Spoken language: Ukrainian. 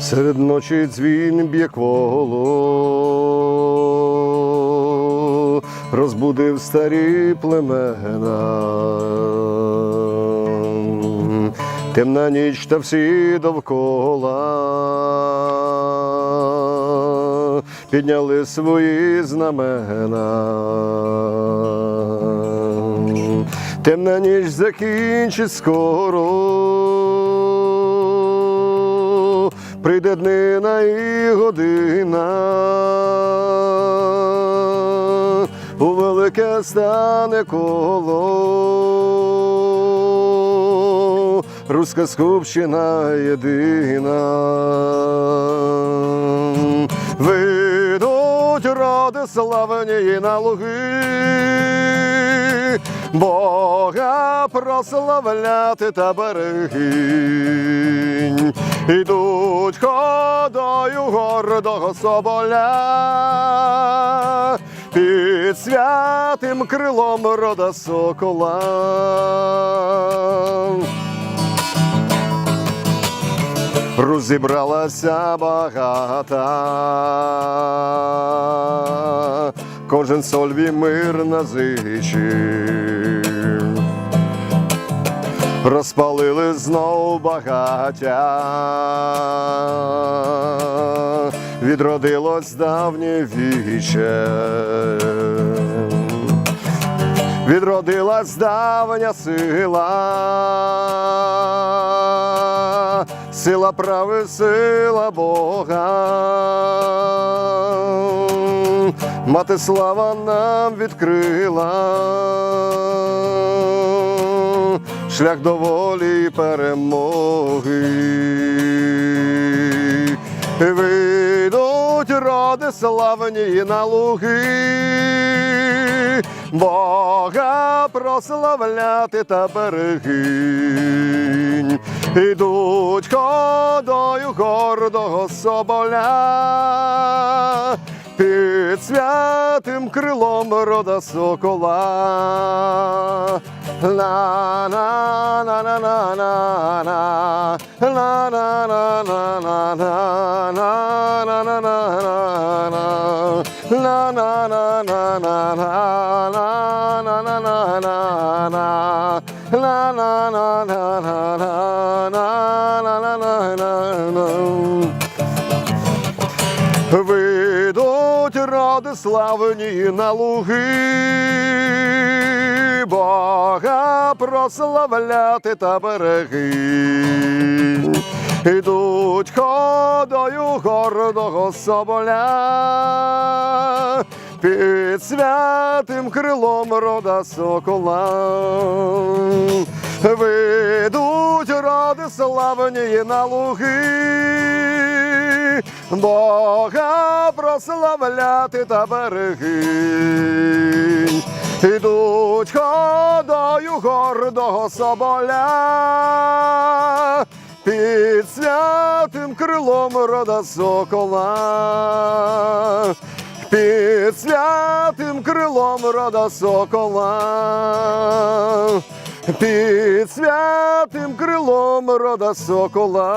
Серед ночі дзвін б'є коло, розбудив старі племена. Темна ніч та всі довкола підняли свої знамена. Темна ніч закінчить скоро, прийде днина і година, у велике стане коло, руська скупщина єдина. Вийдуть роди славні на луги, Бога прославляти та берегинь. Ідуть ходою гордого соболя, під святим крилом рода сокола. Розібралася багата, кожен сольві мир назичив. Розпалили знов багаття, відродилось давнє віче. Відродилась давня сила, сила прави, сила Бога. Мати слава нам відкрила, шлях до волі і перемоги. Вийдуть роди славні на луги, Бога прославляти та берегинь. Ідуть ходою гордого соболя, під святим крилом рода сокола. На на на на на на на на на на на на на на на на на La la la la la славні на луги, Бога прославляти та береги. Ідуть ходою гордого соболя, під святим крилом рода сокола. Вийдуть ради славні на луги, Бога прославляти та береги. Ідуть ходою гордого соболя, під святим крилом рода сокола. Під святим крилом рода сокола. Під святим крилом рода сокола.